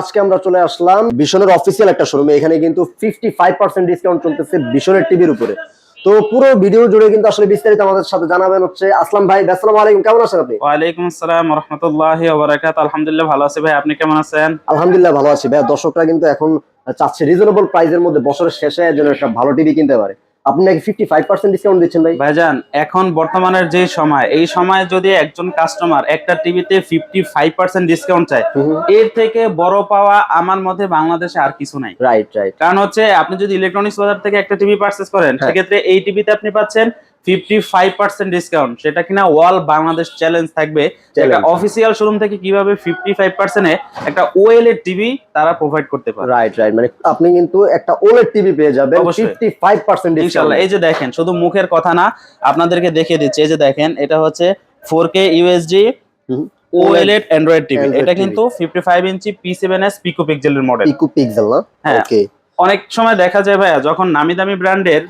আজকে আমরা চলে আসলাম বিশনের অফিসিয়াল একটা শোরুমে এখানে কিন্তু ফিফটি ফাইভ পার্সেন্ট ডিসকাউন্ট চলতেছে বিশনের টিভির উপরে। তো পুরো ভিডিও জুড়ে কিন্তু আসলে বিস্তারিত আমাদের সাথে জানাবেন হচ্ছে আসলাম ভাই। আসসালামু আলাইকুম। কেমন আছেন আপনি? ওয়ালাইকুম আসসালাম রহমতুল্লাহ ওবরাকাত। আলহামদুলিল্লাহ ভালো আছি ভাই। আপনি কেমন আছেন? আলহামদুলিল্লাহ ভালো আছি ভাই। দর্শকরা কিন্তু এখন চাচ্ছে রিজনেবল প্রাইসের মধ্যে বছরের শেষে যেন একটা ভালো টিভি কিনতে পারে। আপনি নাকি ফিফটি ফাইভ পার্সেন্ট ডিসকাউন্ট দিচ্ছেন ভাই? ভাইজান এখন বর্তমানের যে সময় এই সময় যদি একজন কাস্টমার একটা টিভিতে ফিফটি ফাইভ পার্সেন্ট ডিসকাউন্ট চায় এর থেকে বড় পাওয়া আমার মতে বাংলাদেশে আর কিছু নাই। রাইট রাইট কারণ হচ্ছে আপনি যদি ইলেকট্রনিক্স বাজার থেকে একটা টিভি পারচেস করেন হ্যাঁ। সেক্ষেত্রে এই টিভিতে আপনি পাচ্ছেন ফিফটি ফাইভ পার্সেন্ট ডিসকাউন্ট সেটা কিনা ওয়াল বাংলাদেশ চ্যালেঞ্জ থাকবে। একটা. অফিসিয়াল শোরুম থেকে কীভাবে ফিফটি ফাইভ পার্সেন্টে একটা ওয়েল এর টিভি তারা প্রোভাইড করতে পারে। রাইট রাইট মানে আপনি কিন্তু একটা ওলেড টিভি পেয়ে যাবেন। ফিফটি ফাইভ পার্সেন্ট ইনশাল্লাহ এই যে দেখেন শুধু মুখের কথা না আপনাদেরকে দেখিয়ে দিচ্ছি। এই যে দেখেন এটা হচ্ছে four K USD. OLED Android TV এটা কিন্তু fifty five inch P seven S পিকো পিক্সেলের মডেল ইকো পিক্সেল না? হ্যাঁ। ওকে অনেক সময় দেখা যায় ভাইয়া যখন নামি দামি ব্র্যান্ডের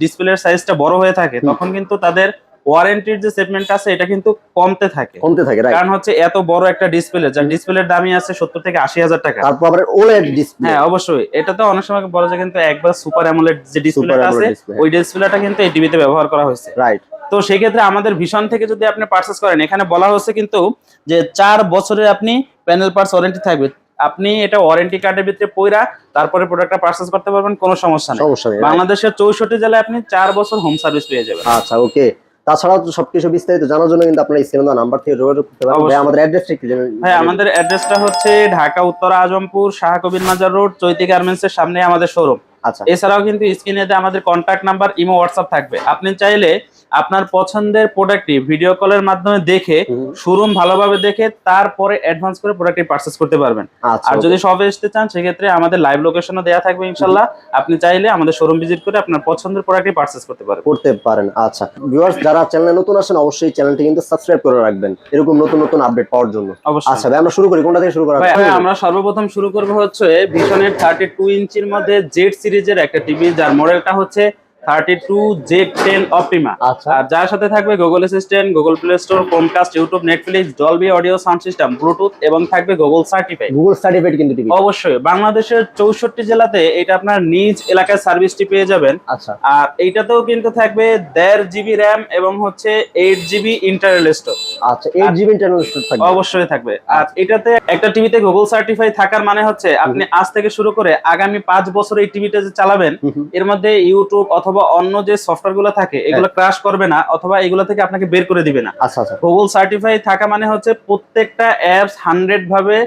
ডিসপ্লের সাইজটা বড় হয়ে থাকে তখন কিন্তু তাদের ওয়ারেন্টির যে সেগমেন্ট আছে এটা কিন্তু কমতে থাকে। কমতে থাকে কারণ হচ্ছে এত বড় একটা ডিসপ্লে যার ডিসপ্লের দামই আছে সত্তর থেকে আশি হাজার টাকা। তারপর আবার ওলেড ডিসপ্লে হ্যাঁ অবশ্যই। এটা তো অনেক সময় বলা যায় কিন্তু একবার সুপার অ্যামোলেড যে ডিসপ্লেটা AMOLED আছে। ওই ডিসপ্লেটা কিন্তু এই টিভিতে ব্যবহার করা হয়েছে। রাইট তো সেই ক্ষেত্রে আমাদের ভীষণ থেকে যদি আপনি পারচেস করেন এখানে বলা হচ্ছে কিন্তু যে চার বছরের আপনি প্যানেল পার্টস ওয়ারেন্টি থাকবে। আপনি এটা ওয়ারেন্টি কার্ডের ভিতরে পইরা তারপরে প্রোডাক্টটা পারচেস করতে পারবেন কোনো সমস্যা নেই। সমস্যা নেই বাংলাদেশের চৌষট্টি জেলায় আপনি চার বছর হোম সার্ভিস পেয়ে যাবেন। আচ্ছা ওকে তাছাড়াও তো সবকিছু বিস্তারিত জানার জন্য কিন্তু আপনারা স্ক্রিনে দেওয়া নাম্বার থেকে যোগাযোগ করতে পারেন। ভাই। আমাদের অ্যাড্রেসটা জেনে ভাই আমাদের অ্যাড্রেসটা হচ্ছে ঢাকা উত্তর আজমপুর শাহ কবির মাজার রোড চৈতি গার্মেন্টস এর সামনে আমাদের শোরুম আচ্ছা। এছাড়াও কিন্তু স্ক্রিনে আমাদের কন্ট্যাক্ট নাম্বার ইমো হোয়াটসঅ্যাপ থাকবে। আপনি চাইলে আপনার পছন্দের প্রোডাক্টটি ভিডিও কলের মাধ্যমে দেখে শোরুম ভালোভাবে দেখে তারপরে অ্যাডভান্স করে প্রোডাক্টটি পারচেস করতে পারবেন। আচ্ছা আর যদি শপে আসতে চান সেক্ষেত্রে আমাদের লাইভ লোকেশনও দেওয়া থাকবে ইনশাল্লাহ। আপনি চাইলে আমাদের শোরুম ভিজিট করে আপনার পছন্দের প্রোডাক্টটি পারচেস করতে পারবেন। করতে পারেন আচ্ছা। ভিউয়ার্স যারা চ্যানেলে নতুন আসেন অবশ্যই চ্যানেলটি কিন্তু সাবস্ক্রাইব করে রাখবেন। এরকম নতুন নতুন আপডেট পাওয়ার জন্য। আচ্ছা ভাই আমরা শুরু করি। কোনটা থেকে শুরু করা ভাই, আমরা সর্বপ্রথম শুরু করব হচ্ছে থার্টি টু ইঞ্চির মধ্যে জেড সিরিজের একটা টিভি যার মডেলটা হচ্ছে আচ্ছা। আর যার সাথে থাকবে Google Assistant Google Play Store Chromecast YouTube Netflix Dolby audio sound system Bluetooth এবং থাকবে গুগল সার্টিফাই গুগল সার্টিফিকেট কিন্তু টিভি অবশ্যই বাংলাদেশের চৌষট্টি জেলাতে এটা আপনার নিজ এলাকায় সার্ভিসটি পেয়ে যাবেন। আচ্ছা। আর এইটাতেও কিন্তু থাকবে দেড় জিবি র্যাম এবং হচ্ছে এইট জিবি ইন্টারনাল স্টোর আচ্ছা এইট জিবি ইন্টারনাল স্টোর থাকবে। অবশ্যই থাকবে। আর এটাতে একটা টিভিতে গুগল সার্টিফাই থাকার মানে হচ্ছে আপনি আজ থেকে শুরু করে আগামী পাঁচ বছর এই টিভিটা যে চালাবেন। এর মধ্যে ইউটিউব অথবা অন্য যে সফটওয়্যারগুলো থাকে এগুলো ক্রাশ করবে না অথবা এগুলো থেকে আপনাকে বের করে দিবে না। আচ্ছা আচ্ছা। গুগল সার্টিফাই থাকা মানে হচ্ছে প্রত্যেকটা অ্যাপস হান্ড্রেড ভাবে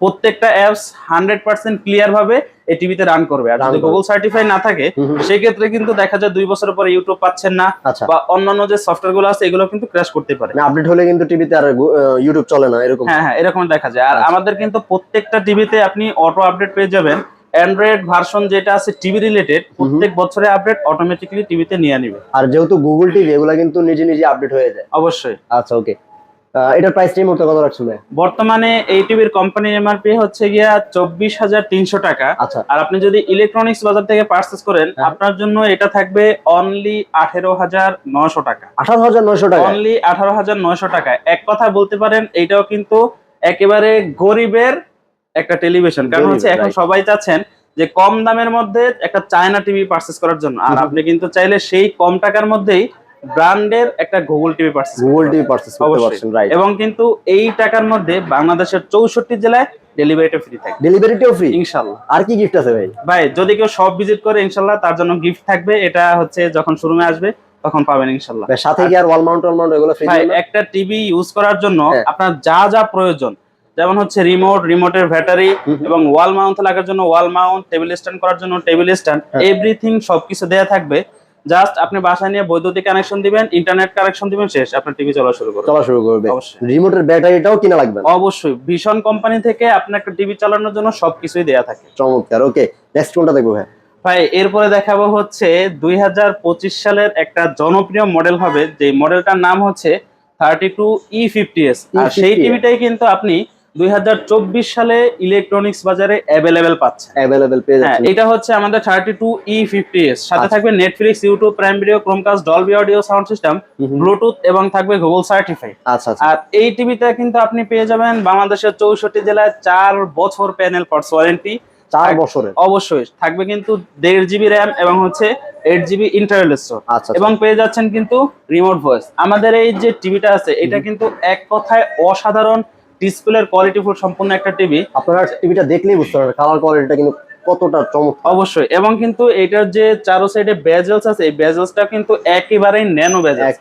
প্রত্যেকটা অ্যাপস হান্ড্রেড পার্সেন্ট ক্লিয়ার ভাবে এই টিভিতে রান করবে। আর যদি গুগল সার্টিফাই না থাকে। সেক্ষেত্রে কিন্তু দেখা যায় দুই বছর পরে ইউটিউব পাচ্ছেন না আচ্ছা। বা অন্যান্য যে সফটওয়্যারগুলো আছে এগুলো কিন্তু ক্র্যাশ করতে পারে। মানে আপডেট হলে কিন্তু টিভিতে আর ইউটিউব চলে না এরকম। হ্যাঁ হ্যাঁ এরকম দেখা যায়। আর আচ্ছা। আমাদের কিন্তু প্রত্যেকটা টিভিতে আপনি অটো আপডেট পেয়ে যাবেন। অ্যান্ড্রয়েড ভার্সন যেটা আছে টিভি রিলেটেড প্রত্যেক বছরে আপডেট অটোমেটিক্যালি টিভিতে নিয়ে নিবে। আর যেহেতু গুগল টিভি এগুলা কিন্তু নিজে নিজে আপডেট হয়ে যায়। অবশ্যই। আচ্ছা ওকে এটার প্রাইস এই মুহূর্তে কত রাখছেন বর্তমানে এই টিভির কোম্পানি এমআরপি হচ্ছে গিয়া চব্বিশ হাজার তিনশো টাকা। আচ্ছা। আর আপনি যদি ইলেকট্রনিক্স বাজার থেকে পারচেস করেন হ্যাঁ। আপনার জন্য এটা থাকবে অনলি আঠেরো হাজার নশো টাকা। আঠারো হাজার নয়শো টাকা? অনলি আঠারো হাজার নয়শো টাকা। এক কথা বলতে পারেন এটাও কিন্তু একেবারে গরিবের একটা টেলিভিশন। কারণ হচ্ছে এখন সবাই চাচ্ছেন যে কম দামের মধ্যে একটা চায়না টিভি পারচেস করার জন্য। আর আপনি কিন্তু চাইলে সেই কম টাকার মধ্যেই ব্র্যান্ডের একটা Google TV purchase Google TV purchase করতে পারছেন রাইট এবং কিন্তু এই টাকার মধ্যে বাংলাদেশের চৌষট্টি জেলায় ডেলিভারিটা ফ্রি থাকে ডেলিভারিটিও ফ্রি ইনশাল্লাহ। আর কি গিফট আছে ভাই? ভাই যদি কেউ সব ভিজিট করে ইনশাল্লাহ তার জন্য গিফট থাকবে। এটা হচ্ছে যখন শোরুমে আসবে তখন পাবেন ইনশাল্লাহ। ভাই, সাথে কি আর ওয়াল মাউন্ট ওয়াল মাউন্ট এগুলো ফ্রি ভাই একটা টিভি ইউজ করার জন্য হ্যাঁ। আপনার যা যা প্রয়োজন যেমন হচ্ছে রিমোট রিমোটের ব্যাটারি। এবং ওয়াল মাউন্ট লাগার জন্য ওয়াল মাউন্ট টেবিল স্ট্যান্ড করার জন্য টেবিল স্ট্যান্ড। এভরিথিং সবকিছু দেয়া থাকবে। জাস্ট আপনি বাসায় নিয়ে বৈদ্যুতিক কানেকশন দিবেন ইন্টারনেট কানেকশন দিবেন শেষ। আপনার টিভি চলা শুরু করবে। চলা শুরু করবে। অবশ্যই। রিমোটের ব্যাটারিটাও কিনা লাগবে? অবশ্যই। ভীষণ কোম্পানি থেকে আপনার একটা টিভি চালানোর জন্য সবকিছুই দেয়া থাকে। চমৎকার। ওকে নেক্সট কোনটা দেখব ভাই? ভাই এরপরে দেখাবো হচ্ছে দুই হাজার পঁচিশ সালের একটা জনপ্রিয় মডেল হবে। যে মডেলটার নাম হচ্ছে thirty two E fifty S আর সেই E50S টিভিটাই কিন্তু আপনি দুই হাজার চব্বিশ সালে ইলেকট্রনিক্স বাজারে অ্যাভেলেবেল পাচ্ছে। অ্যাভেলেবেল পেয়ে হ্যাঁ যাচ্ছেন এটা হচ্ছে আমাদের thirty two E fifty S সাথে আচ্ছা। থাকবে Netflix YouTube Prime Video Chromecast Dolby audio sound system. Bluetooth এবং থাকবে গুগল সার্টিফাই আচ্ছা আচ্ছা। আর এই টিভিতে কিন্তু আপনি পেয়ে যাবেন বাংলাদেশের চৌষট্টি জেলায় চার বছর প্যানেল পার্টস ওয়ারেন্টি চার বছরের? অবশ্যই। থাকবে কিন্তু দেড় জিবি র্যাম এবং হচ্ছে এইট জিবি ইন্টারনাল স্টোর আচ্ছা এবং পেয়ে যাচ্ছেন কিন্তু রিমোট ভয়েস আমাদের এই যে টিভিটা আছে এটা কিন্তু এক কথায় অসাধারণ ডিসপ্লের কোয়ালিটি ফুল সম্পূর্ণ একটা টিভি আপনারা টিভিটা দেখলেই বুঝতে পারবেন কালার কোয়ালিটিটা কিন্তু কতটা চমৎকার। অবশ্যই এবং কিন্তু এটার যে চারো সাইডে বেজেলস আছে এই বেজেলসটা কিন্তু একেবারেই ন্যানো বেজেলস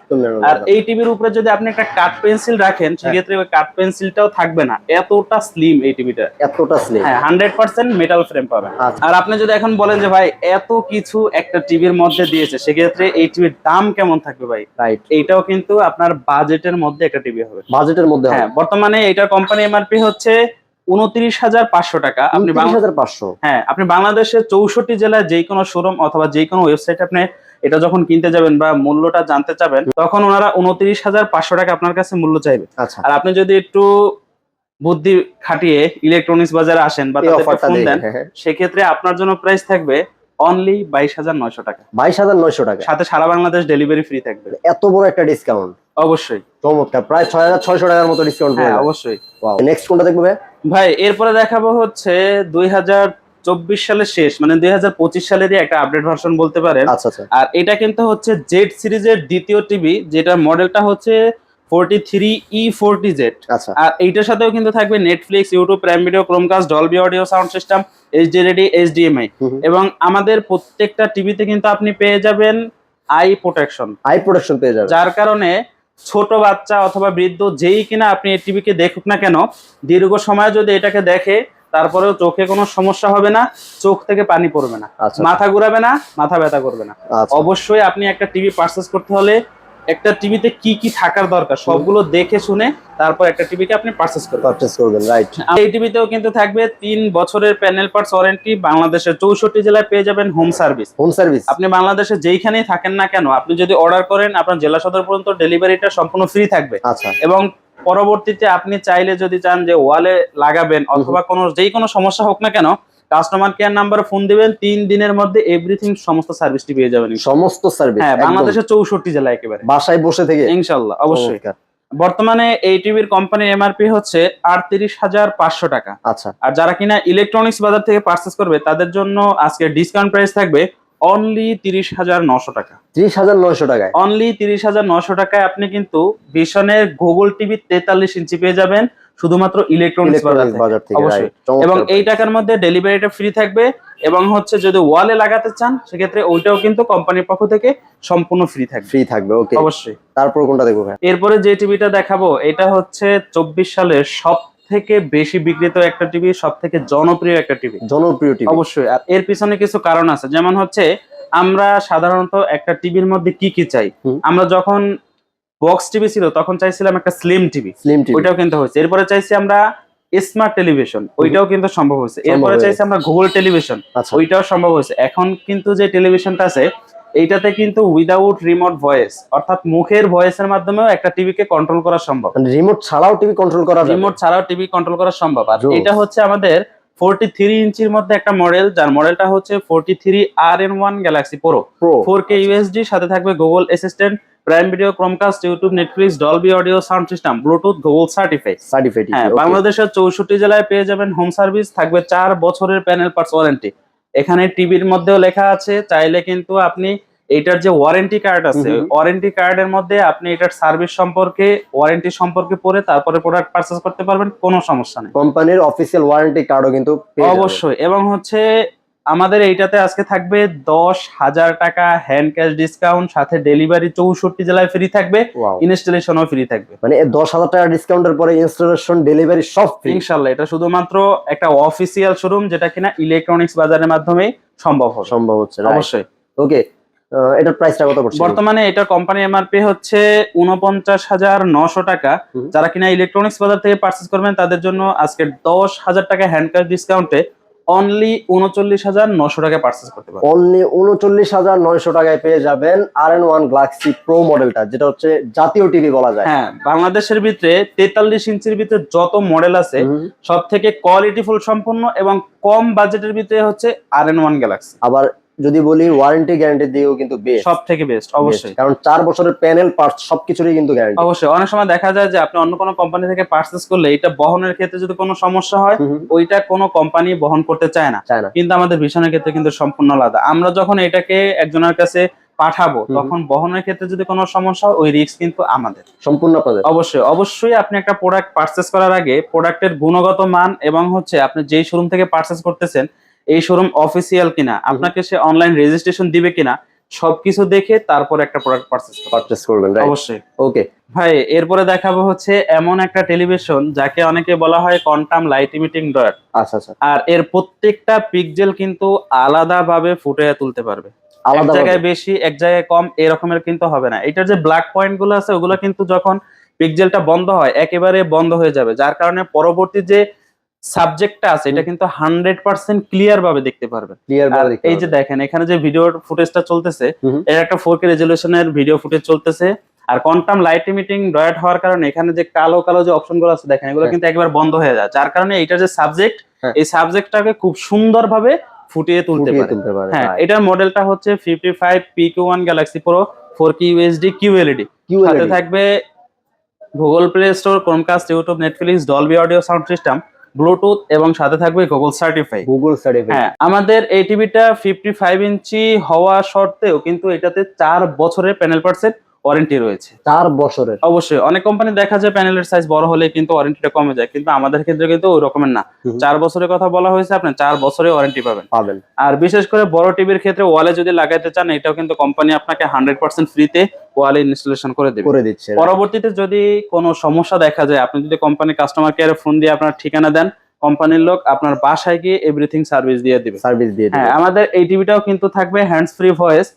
আর এই টিভির উপরে যদি আপনি একটা কাট পেন্সিল রাখেন সেক্ষেত্রে ওই কাট পেন্সিলটাও থাকবে না। এতটা স্লিম এই টিভিটা। এতটা স্লিম হ্যাঁ হান্ড্রেড পার্সেন্ট মেটাল ফ্রেম পাবেন। আচ্ছা। আর আপনি যদি এখন বলেন যে ভাই এত কিছু একটা টিভির মধ্যে দিয়েছে সেক্ষেত্রে এই টিভির দাম কেমন থাকবে ভাই? রাইট এইটাও কিন্তু আপনার বাজেটের মধ্যে একটা টিভি হবে। বাজেটের মধ্যে হ্যাঁ বর্তমানে এটার কোম্পানি এমআরপি হচ্ছে উনত্রিশ হাজার পাঁচশো টাকা। আপনি পাঁচশো। হ্যাঁ আপনি বাংলাদেশের চৌষট্টি জেলায় যে কোনো শোরুম অথবা যে কোনো ওয়েবসাইট আপনি এটা যখন কিনতে যাবেন বা মূল্যটা জানতে চাবেন তখন ওনারা উনত্রিশ হাজার পাঁচশো টাকা আপনার কাছে মূল্য চাইবে। আচ্ছা। আর আপনি যদি একটু বুদ্ধি খাটিয়ে ইলেকট্রনিক্স বাজারে আসেন বা তাদেরকে ফোন দেন। দেন সেক্ষেত্রে আপনার জন্য প্রাইস থাকবে অনলি বাইশ হাজার নয়শো টাকা। বাইশ হাজার নয়শো টাকা। সাথে সারা বাংলাদেশ ডেলিভারি ফ্রি থাকবে। এত বড় একটা ডিসকাউন্ট অবশ্যই। চমৎকার প্রায় ছয় হাজার ছয়শো টাকার মতো ডিসকাউন্ট হ্যাঁ অবশ্যই। নেক্সট কোনটা দেখব ভাই? ভাই এরপরে দেখাবো হচ্ছে দুই হাজার চব্বিশ সালের শেষ মানে দুই হাজার পঁচিশ সালেরই একটা আপডেট ভার্সন বলতে পারেন। আচ্ছা আচ্ছা। আর এটা কিন্তু হচ্ছে জেড সিরিজের দ্বিতীয় টিভি যেটা মডেলটা হচ্ছে forty three E forty Z আচ্ছা। আর এইটার সাথেও কিন্তু থাকবে Netflix YouTube Prime Video Chromecast Dolby audio sound system HD ready HDMI. এবং আমাদের প্রত্যেকটা টিভিতে কিন্তু আপনি পেয়ে যাবেন আই প্রোটেকশন আই প্রোটেকশন পেয়ে যাবে যার কারণে ছোট বাচ্চা অথবা বৃদ্ধ যেই কিনা আপনি এই টিভিকে দেখুক না কেন দীর্ঘ সময় যদি এটাকে দেখে তারপরেও চোখে কোনো সমস্যা হবে না চোখ থেকে পানি পড়বে না। আচ্ছা। মাথা ঘুরাবে না মাথা ব্যথা করবে না। আচ্ছা। অবশ্যই আপনি একটা টিভি পারচেস করতে হলে একটা টিভিতে কি কি থাকার দরকার সবগুলো দেখে শুনে তারপর একটা টিভিকে আপনি পারচেস করবেন। পারচেস করবেন রাইট এই টিভিতেও কিন্তু থাকবে তিন বছরের প্যানেল পার্টস ওয়ারেন্টি বাংলাদেশের চৌষট্টি জেলায় পেয়ে যাবেন হোম সার্ভিস হোম সার্ভিস আপনি বাংলাদেশে যেইখানেই থাকেন না কেন আপনি যদি অর্ডার করেন আপনার জেলা সদর পর্যন্ত ডেলিভারিটা সম্পূর্ণ ফ্রি থাকবে। আচ্ছা। এবং পরবর্তীতে আপনি চাইলে যদি চান যে ওয়ালে লাগাবেন অথবা কোনো যেই কোনো সমস্যা হোক না কেন কাস্টমার কেয়ার নাম্বারে ফোন দিবেন তিন দিনের মধ্যে এভরিথিং সমস্ত সার্ভিসটি পেয়ে যাবেন সমস্ত সার্ভিস হ্যাঁ বাংলাদেশের চৌষট্টি জেলা একেবারে। বাসায় বসে থেকে? ইনশাল্লাহ অবশ্যই। বর্তমানে এই টিভির কোম্পানির এমআরপি হচ্ছে আটত্রিশ হাজার পাঁচশো টাকা। আচ্ছা। আর যারা কিনা ইলেকট্রনিক্স বাজার থেকে পারচেস করবে তাদের জন্য আজকে ডিসকাউন্ট প্রাইস থাকবে অনলি তিরিশ হাজার নশো টাকা। ত্রিশ হাজার নয়শো টাকায়? অনলি তিরিশ হাজার নশো টাকায় আপনি কিন্তু ভিশনের গুগল টিভি তেতাল্লিশ ইঞ্চি পেয়ে যাবেন। শুধুমাত্র ইলেকট্রনিক্স বাজার থেকে। অবশ্যই। এবং এই টাকার মধ্যে ডেলিভারিটা ফ্রি থাকবে এবং হচ্ছে যদি ওয়ালে লাগাতে চান সেক্ষেত্রে ওইটাও কিন্তু কোম্পানির পক্ষ থেকে সম্পূর্ণ ফ্রি থাকবে। ফ্রি থাকবে ওকে অবশ্যই। তারপর কোনটা দেখব ভাই? এরপরে যে টিভিটা দেখাবো এটা হচ্ছে চব্বিশ সালের সব থেকে বেশি বিক্রিত একটা টিভি সব থেকে জনপ্রিয় একটা টিভি জনপ্রিয় টিভি অবশ্যই। আর এর পিছনে কিছু কারণ আছে। যেমন হচ্ছে আমরা সাধারণত একটা টিভির মধ্যে কি কি চাই? আমরা যখন বক্স টিভি ছিল তখন চাইছিলাম একটা স্লিম টিভি স্লিম টিভি ওইটাও কিন্তু হয়েছে। এরপরে চাইছি আমরা স্মার্ট টেলিভিশন ওইটাও কিন্তু সম্ভব হয়েছে। এরপরে চাইছি আমরা গুগল টেলিভিশন আচ্ছা। ওইটাও সম্ভব হয়েছে। এখন কিন্তু যে টেলিভিশনটা আছে এইটাতে কিন্তু উইদাউট রিমোট ভয়েস অর্থাৎ মুখের ভয়েসের মাধ্যমেও একটা টিভিকে কন্ট্রোল করা সম্ভব। মানে রিমোট ছাড়াও টিভি কন্ট্রোল করা রিমোট ছাড়াও টিভি কন্ট্রোল করা সম্ভব। আর এটা হচ্ছে আমাদের ফোরটি থ্রি ইঞ্চির মধ্যে একটা মডেল যার মডেলটা হচ্ছে forty three R N one Galaxy Pro Pro four K USD সাথে থাকবে Google Assistant Prime Video Chromecast YouTube Netflix Dolby audio sound system Bluetooth Google certify certified হ্যাঁ বাংলাদেশের চৌষট্টি জেলায় পেয়ে যাবেন হোম সার্ভিস থাকবে চার বছরের প্যানেল পার্টস ওয়ারেন্টি এখানে টিভির মধ্যেও লেখা আছে চাইলে কিন্তু আপনি এটার যে ওয়ারেন্টি কার্ড আছে। ওয়ারেন্টি কার্ডের মধ্যে আপনি এটার সার্ভিস সম্পর্কে ওয়ারেন্টি সম্পর্কে পড়ে তারপরে প্রোডাক্ট পারচেস করতে পারবেন কোনো সমস্যা নেই। কোম্পানির অফিসিয়াল ওয়ারেন্টি কার্ডও কিন্তু অবশ্যই এবং হচ্ছে আমাদের এইটাতে আজকে থাকবে দশ হাজার টাকা হ্যান্ড ক্যাশ ডিসকাউন্ট সাথে ডেলিভারি চৌষট্টি জেলায় ফ্রি থাকবে. ইনস্টলেশনও ফ্রি থাকবে। মানে দশ হাজার টাকা ডিসকাউন্টের পরে ইনস্টলেশন ডেলিভারি সব ফ্রি ইনশাল্লাহ এটা শুধুমাত্র একটা অফিসিয়াল শোরুম যেটা কিনা ইলেকট্রনিক্স বাজারের মাধ্যমে সম্ভব হবে। সম্ভব হচ্ছে অবশ্যই। ওকে এটার প্রাইসটা কত পড়ছে? বর্তমানে এটা কোম্পানি এমআরপি হচ্ছে উনপঞ্চাশ হাজার নশো টাকা। যারা কিনা ইলেকট্রনিক্স বাজার থেকে পার্চেস করবেন তাদের জন্য আজকে দশ হাজার টাকা হ্যান্ড ক্যাশ ডিসকাউন্টে অনলি উনচল্লিশ হাজার নশো টাকায় পার্চেস করতে পারবেন। অনলি উনচল্লিশ হাজার নয়শো টাকায় পেয়ে যাবেন R N one Galaxy Pro মডেলটা যেটা হচ্ছে জাতীয় টিভি বলা যায়। হ্যাঁ বাংলাদেশের ভিতরে তেতাল্লিশ ইঞ্চির ভিতরে যত মডেল আছে সব থেকে কোয়ালিটি ফুল সম্পূর্ণ এবং কম বাজেটের ভিতরে হচ্ছে আর এন ওয়ান গ্যালাক্সি আবার যদি বলি ওয়ারেন্টি গ্যারান্টি দিয়েও কিন্তু বেশ সব থেকে বেস্ট অবশ্যই। কারণ চার বছরের প্যানেল পার্টস সবকিছুরই কিন্তু গ্যারান্টি অবশ্যই। অনেক সময় দেখা যায় যে আপনি অন্য কোনো কোম্পানি থেকে পার্চেস করলে এটা বহনের ক্ষেত্রে যদি কোনো সমস্যা হয় ওইটা কোনো কোম্পানি বহন করতে চায় না। কিন্তু আমাদের ভীষণের ক্ষেত্রে কিন্তু সম্পূর্ণ আলাদা। আমরা যখন এটাকে একজনের কাছে পাঠাবো তখন বহনের ক্ষেত্রে যদি কোনো সমস্যা হয় ওই রিস্ক কিন্তু আমাদের। সম্পূর্ণ আপনাদের। অবশ্যই। অবশ্যই আপনি একটা প্রোডাক্ট পারচেস করার আগে প্রোডাক্টের গুণগত মান এবং হচ্ছে আপনি যেই শোরুম থেকে পারচেস করতেছেন এই শোরুম অফিসিয়াল কিনা আপনাকে সে অনলাইন রেজিস্ট্রেশন দিবে কিনা সবকিছু দেখে তারপর একটা প্রোডাক্ট পারচেস করতে পারচেস করবেন রাইট অবশ্যই। ওকে ভাই এরপরে দেখাবো হচ্ছে এমন একটা টেলিভিশন যাকে অনেকে বলা হয় কোয়ান্টাম লাইট ইমিটিং ডট আচ্ছা আচ্ছা। আর এর প্রত্যেকটা পিক্সেল কিন্তু আলাদাভাবে ফুটে তুলতে পারবে। এক জায়গায় বেশি এক জায়গায় কম এরকমের কিন্তু হবে না। এটার যে ব্ল্যাক পয়েন্টগুলো আছে ওগুলো কিন্তু যখন পিক্সেলটা বন্ধ হয় একেবারে বন্ধ হয়ে যাবে। যার কারণে পরবর্তী যে সাবজেক্টটা আছে এটা কিন্তু হান্ড্রেড পার্সেন্ট ক্লিয়ার ভাবে দেখতে পারবেন। ক্লিয়ার আর এই যে দেখেন এখানে যে ভিডিও ফুটেজটা চলতেছে। এর একটা ফোর কে রেজলিউশনের ভিডিও ফুটেজ চলতেছে। আর কোয়ান্টাম লাইট ইমিটিং ডয়েট হওয়ার কারণে এখানে যে কালো কালো যে অপশনগুলো আছে দেখেন এগুলো হ্যাঁ। কিন্তু একবার বন্ধ হয়ে যায়। যার কারণে এটার যে সাবজেক্ট হ্যাঁ। এই সাবজেক্টটাকে খুব সুন্দরভাবে ফুটিয়ে তুলতে পারে। হ্যাঁ এটার মডেলটা হচ্ছে fifty five P Q one Galaxy Pro four K USD QLED সাথে থাকবে Google Play Store Chromecast YouTube Netflix Dolby audio sound system Bluetooth এবং সাথে থাকবে গুগল সার্টিফাই গুগল সার্টিফাই হ্যাঁ আমাদের এই টিভিটা ফিফটি ফাইভ ইঞ্চি হওয়া সত্ত্বেও কিন্তু এটাতে চার বছরের প্যানেল পার্সেন্ট ওয়ারেন্টি রয়েছে। চার বছরের। অবশ্যই অনেক কোম্পানি দেখা যায় প্যানেলের সাইজ বড় হলে কিন্তু ওয়ারেন্টিটা কমে যায় কিন্তু আমাদের ক্ষেত্রে কিন্তু ওই রকমের না চার বছরের কথা বলা হয়েছে আপনি চার বছরের ওয়ারেন্টি পাবেন। পাবেন। আর বিশেষ করে বড় টিভির ক্ষেত্রে ওয়ালে যদি লাগাইতে চান এটাও কিন্তু কোম্পানি আপনাকে হান্ড্রেড পার্সেন্ট ফ্রিতে ওয়ালে ইনস্টলেশন করে দেবে। করে দিচ্ছে। পরবর্তীতে যদি কোনো সমস্যা দেখা যায় আপনি যদি কোম্পানি কাস্টমার কেয়ারে ফোন দিয়ে আপনার ঠিকানা দেন কোম্পানির লোক আপনার বাসায় গিয়ে এভরিথিং সার্ভিস দিয়ে দিবে। সার্ভিস দিয়ে হ্যাঁ আমাদের এই টিভিটাও কিন্তু থাকবে হ্যান্ডস ফ্রি ভয়েস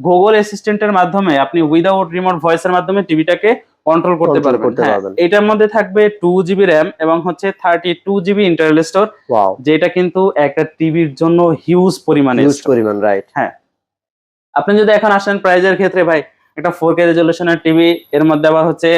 গুগল অ্যাসিস্ট্যান্টের মাধ্যমে আপনি উইদাউট রিমোট ভয়েসের মাধ্যমে টিভিটাকে কন্ট্রোল করতে পারবেন। হ্যাঁ, পারবেন। এটার মধ্যে থাকবে টু জিবি র্যাম এবং হচ্ছে thirty two GB internal store যেটা কিন্তু একটা টিভির জন্য হিউজ পরিমাণে। পরিমাণ রাইট আপনি যদি এখন আসেন প্রাইজের ক্ষেত্রে ভাই একটা ফোর কে রেজলিউশনের টিভি এর মধ্যে আবার হচ্ছে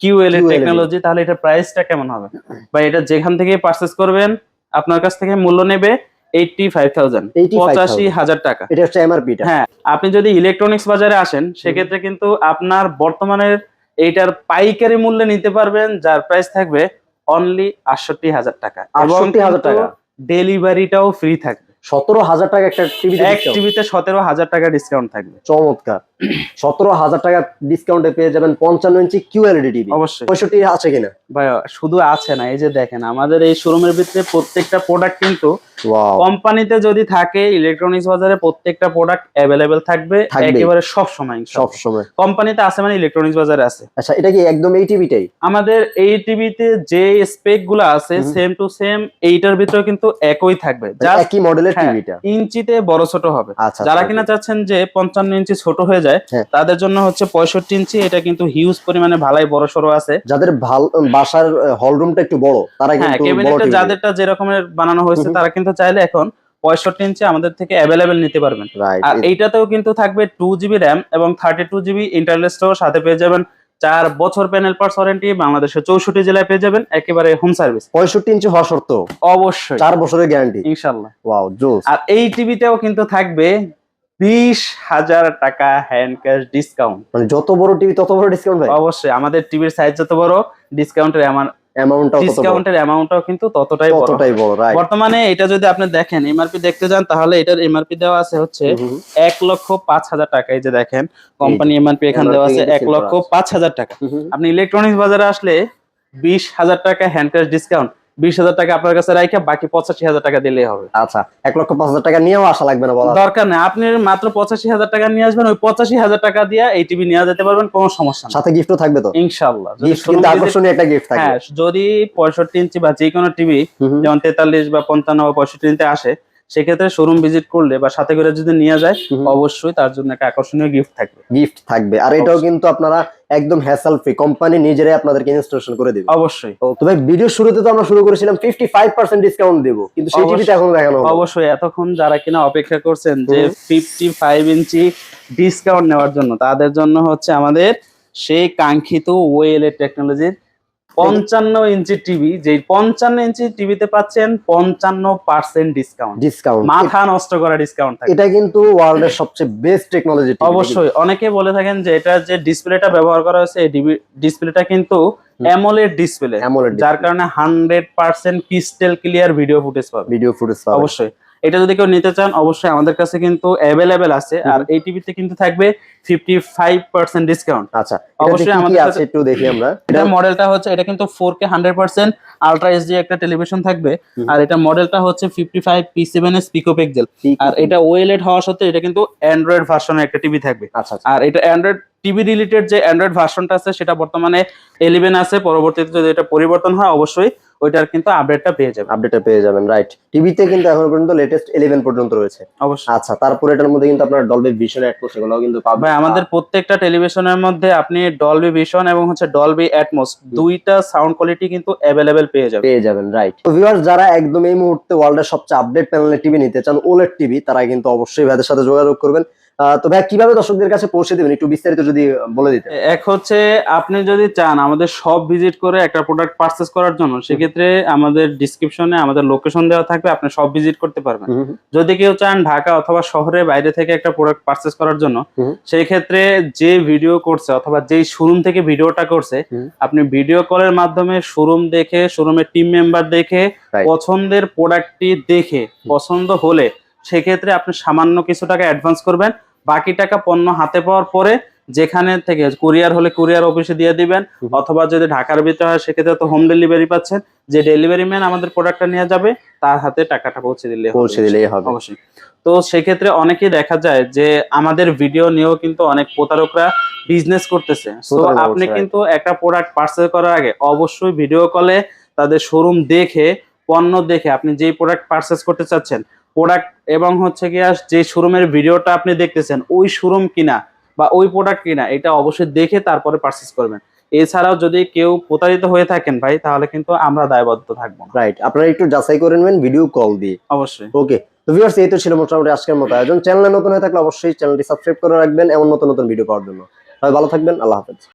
কিউএল এর টেকনোলজি তাহলে এটা প্রাইসটা কেমন হবে? বা এটা যেখান থেকে পারচেস করবেন আপনার কাছ থেকে মূল্য নেবে এইটটি ফাইভ থাউজেন্ড 85,000 টাকা। এটা হচ্ছে এমআরপিটা হ্যাঁ আপনি যদি ইলেকট্রনিক্স বাজারে আসেন সেক্ষেত্রে কিন্তু আপনার বর্তমানের এইটার পাইকারি মূল্যে নিতে পারবেন যার প্রাইস থাকবে অনলি আটষট্টি হাজার টাকা। এবং 68,000 টাকা। ডেলিভারিটাও ফ্রি থাকবে। সতেরো হাজার টাকা একটা টিভি এক টিভিতে সতেরো হাজার টাকা ডিসকাউন্ট থাকবে। চমৎকার। সতেরো হাজার টাকা ডিসকাউন্টে পেয়ে যাবেন পঞ্চান্ন ইঞ্চি কিউএলইডি টিভি অবশ্যই। পঁয়ষট্টি আছে কিনা? ভাই শুধু আছে না এই যে দেখেন আমাদের এই শোরুমের ভিতরে প্রত্যেকটা প্রোডাক্ট কিন্তু কোম্পানিতে যদি থাকে ইলেকট্রনিক্স বাজারে প্রত্যেকটা প্রোডাক্ট অ্যাভেলেবেল থাকবে একেবারে সব সময় সব সময়। কোম্পানিতে আছে মানে ইলেকট্রনিক্স বাজারে আছে। আচ্ছা এটা কি একদম এই টিভিটাই আমাদের এই টিভিতে যে স্পেকগুলো আছে সেম টু সেম এইটার ভিতরে কিন্তু একই থাকবে। মানে একই মডেলের হ্যাঁ, টিভিটা ইঞ্চিতে বড় ছোট হবে। আচ্ছা যারা আচ্ছা, কিনা চাচ্ছেন যে পঞ্চান্ন ইঞ্চি ছোট হয়ে যায় হ্যাঁ। তাদের জন্য হচ্ছে পঁয়ষট্টি ইঞ্চি এটা কিন্তু হিউজ পরিমাণে ভালাই বড় সড়ো আছে। যাদের ভালো বাসার হল রুমটা একটু বড় তারা হ্যাঁ কিন্তু যাদেরটা যে রকমের বানানো হয়েছে তারা কিন্তু চাইলে এখন পঁয়ষট্টি ইঞ্চি আমাদের থেকে অ্যাভেলেবেল নিতে পারবেন। আর এইটাতেও কিন্তু থাকবে টু জিবি র্যাম এবং থার্টি টু জিবি সাথে পেয়ে যাবেন চার বছর প্যানেল পার্স ওয়ারেন্টি বাংলাদেশের চৌষট্টি জেলায় পেয়ে যাবেন একেবারে হোম সার্ভিস পঁয়ষট্টি ইঞ্চি হওয়া সত্ত্বেও? অবশ্যই। চার বছরের গ্যারান্টি ইনশাল্লাহ। ওয়াও জোস। আর এই টিভিতেও কিন্তু থাকবে বিশ হাজার টাকা হ্যান্ড ক্যাশ ডিসকাউন্ট মানে যত বড় টিভি তত বড় ডিসকাউন্ট ভাই। অবশ্যই আমাদের টিভির সাইজ যত বড় ডিসকাউন্টের অ্যামাউন্টটাও ডিসকাউন্টের অ্যামাউন্টটাও কিন্তু ততটাই বড়। ততটাই বড় রাইট বর্তমানে এটা যদি আপনি দেখেন এমআরপি দেখতে যান তাহলে এটার এমআরপি দেওয়া আছে হচ্ছে এক লক্ষ পাঁচ হাজার টাকা। এই যে দেখেন কোম্পানি এমআরপি এখানে দেওয়া আছে এক লক্ষ করা আছে। পাঁচ হাজার টাকা। আপনি ইলেকট্রনিক্স বাজারে আসলে বিশ হাজার টাকা হ্যান্ড ক্যাশ ডিসকাউন্ট বিশ হাজার টাকা আপনার কাছে রাখা বাকি পঁচাশি হাজার টাকা দিলেই হবে। আচ্ছা এক লক্ষ পাঁচ হাজার টাকা নিয়েও আসা লাগবে না দরকার নেই। আপনি মাত্র পঁচাশি হাজার টাকা নিয়ে আসবেন ওই পঁচাশি হাজার টাকা দিয়ে এই টিভি নিয়ে যেতে পারবেন কোনো সমস্যা সাথে গিফটও থাকবে তো? ইনশাল্লাহ আকর্ষণীয় একটা গিফট থাকবে হ্যাঁ যদি পঁয়ষট্টি ইঞ্চি বা যে কোনো টিভি। যেমন তেতাল্লিশ বা পঞ্চান্ন বা পঁয়ষট্টি ইঞ্চি আসে সেক্ষেত্রে শোরুম ভিজিট করলে বা সাথে করে যদি নিয়ে যায় অবশ্যই তার জন্য একটা আকর্ষণীয় গিফট থাকবে। গিফট থাকবে। আর এটাও কিন্তু আপনারা একদম হ্যাসেল ফ্রি কোম্পানি নিজেরাই আপনাদেরকে ইনস্টলেশন করে দেবে। অবশ্যই। তো ভাই ভিডিও শুরুতে তো আমরা শুরু করেছিলাম ফিফটি ফাইভ পার্সেন্ট ডিসকাউন্ট দেবো। কিন্তু সেই। টিভিতে এখনও দেখানো অবশ্যই। এতক্ষণ যারা কিনা অপেক্ষা করছেন যে হুম। ফিফটি ফাইভ ইঞ্চি ডিসকাউন্ট নেওয়ার জন্য তাদের জন্য হচ্ছে আমাদের সেই কাঙ্ক্ষিত ওয়েলের টেকনোলজির পঞ্চান্ন ইঞ্চি টিভি যে পঞ্চান্ন ইঞ্চি টিভিতে পাচ্ছেন পঞ্চান্ন পার্সেন্ট ডিসকাউন্ট ডিসকাউন্ট মাথা নষ্ট করা ডিসকাউন্ট থাকে। এটা কিন্তু ওয়ার্ল্ড এর সবচেয়ে বেস্ট টেকনোলজি অবশ্যই অনেকে বলে থাকেন যে এটা যে ডিসপ্লেটা ব্যবহার করা হয়েছে এই ডিসপ্লেটা কিন্তু অ্যামোলেড ডিসপ্লে যার কারণে hundred percent crystal clear video footage পাবে। ভিডিও ফুটেজ অবশ্যই। এটা যদি কেউ নিতে চান অবশ্যই আমাদের কাছে কিন্তু অ্যাভেলেবেল আছে। আর এই টিভিতে কিন্তু থাকবে ফিফটি ফাইভ পার্সেন্ট ডিসকাউন্ট আচ্ছা অবশ্যই আমাদের কাছে- আছে একটু দেখি আমরা। এটা মডেলটা হচ্ছে এটা কিন্তু four K hundred percent ultra HD একটা টেলিভিশন থাকবে। আর এটা মডেলটা হচ্ছে fifty five P seven S আর এটা ওয়েলেড হওয়া সত্ত্বেও এটা কিন্তু অ্যান্ড্রয়েড ভার্সনের একটা টিভি থাকবে। আচ্ছা আচ্ছা। আর এটা অ্যান্ড্রয়েড টিভি রিলেটেড যে অ্যান্ড্রয়েড ভার্সনটা আছে সেটা বর্তমানে ইলেভেন আছে। পরবর্তীতে যদি এটা পরিবর্তন হয় অবশ্যই ওইটার কিন্তু আপডেটটা পেয়ে যাবে আপডেটটা পেয়ে যাবেন রাইট টিভিতে কিন্তু এখন পর্যন্ত লেটেস্ট 11 পর্যন্ত রয়েছে। অবশ্যই। আচ্ছা তারপরে এটার মধ্যে কিন্তু আপনার ডলবে ভিশন অ্যাড করছে এগুলো কিন্তু পাবেন। ভাই আমাদের প্রত্যেকটা টেলিভিশনের মধ্যে আপনি ডলবি ভিশন এবং হচ্ছে ডলবি অ্যাটমস দুইটা সাউন্ড কোয়ালিটি কিন্তু অ্যাভেলেবেল পেয়ে যাবেন। পেয়ে যাবেন রাইট তো ভিউয়ার্স যারা একদম এই মুহূর্তে ওয়ার্ল্ডের সবচেয়ে আপডেট প্যানেলের টিভি নিতে চান ওলেড টিভি তারা কিন্তু অবশ্যই ভাইদের সাথে যোগাযোগ করবেন। তো ভাই কীভাবে দর্শকদের কাছে পৌঁছে দিবেন? একটু বিস্তারিত যদি বলে দিতে এক হচ্ছে আপনি যদি চান আমাদের সব ভিজিট করে একটা প্রোডাক্ট পারচেস করার জন্য সেক্ষেত্রে আমাদের ডিসক্রিপশনে আমাদের লোকেশন দেওয়া থাকবে আপনি সব ভিজিট করতে পারবেন। যদি কেউ চান ঢাকা অথবা শহরের বাইরে থেকে একটা প্রোডাক্ট পারচেস করার জন্য সেই ক্ষেত্রে যে ভিডিও করছে অথবা যেই শোরুম থেকে ভিডিওটা করছে আপনি ভিডিও কলের মাধ্যমে শোরুম দেখে শোরুমের টিম মেম্বার দেখে. পছন্দের প্রোডাক্টটি দেখে পছন্দ হলে সেক্ষেত্রে আপনি সামান্য কিছু টাকা অ্যাডভান্স করবেন। বাকি টাকা পণ্য হাতে পাওয়ার পরে যেখানে থেকে কুরিয়ার হলে কুরিয়ার অফিসে দিয়ে দিবেন অথবা যদি ঢাকার ভিতরে হয় সেক্ষেত্রে তো হোম ডেলিভারি পাচ্ছেন। যে ডেলিভারি ম্যান আমাদের প্রোডাক্টটা নিয়ে যাবে তার হাতে টাকাটা পৌঁছে দিলে। পৌঁছে দিলেই হবে। অবশ্যই। তো সেক্ষেত্রে অনেকেই দেখা যায় যে আমাদের ভিডিও নিয়েও কিন্তু অনেক প্রতারকরা বিজনেস করতেছে। তো আপনি কিন্তু একটা প্রোডাক্ট পার্সেল করার আগে অবশ্যই ভিডিও কলে তাদের শোরুম দেখে পণ্য দেখে আপনি যেই প্রোডাক্ট পার্সেস করতে চাচ্ছেন প্রোডাক্ট এবং হচ্ছে গিয়া যে শোরুমের ভিডিওটা আপনি দেখতেছেন ওই শোরুম কিনা বা ওই প্রোডাক্ট কিনা এটা অবশ্যই দেখে তারপরে পার্সেস করবেন। এছাড়াও যদি কেউ প্রতারিত হয়ে থাকেন ভাই তাহলে কিন্তু আমরা দায়বদ্ধ থাকব রাইট আপনারা একটু যাচাই করে নেবেন ভিডিও কল দিয়ে। অবশ্যই। ওকে তো ভিউয়ার্স এই তো ছিল মোটামুটি আজকের মতো আয়োজন। চ্যানেলে নতুন হয়ে থাকলে অবশ্যই চ্যানেলটি সাবস্ক্রাইব করে রাখবেন এমন নতুন নতুন ভিডিও পাওয়ার জন্য। সবাই ভালো থাকবেন আল্লাহ হাফেজ।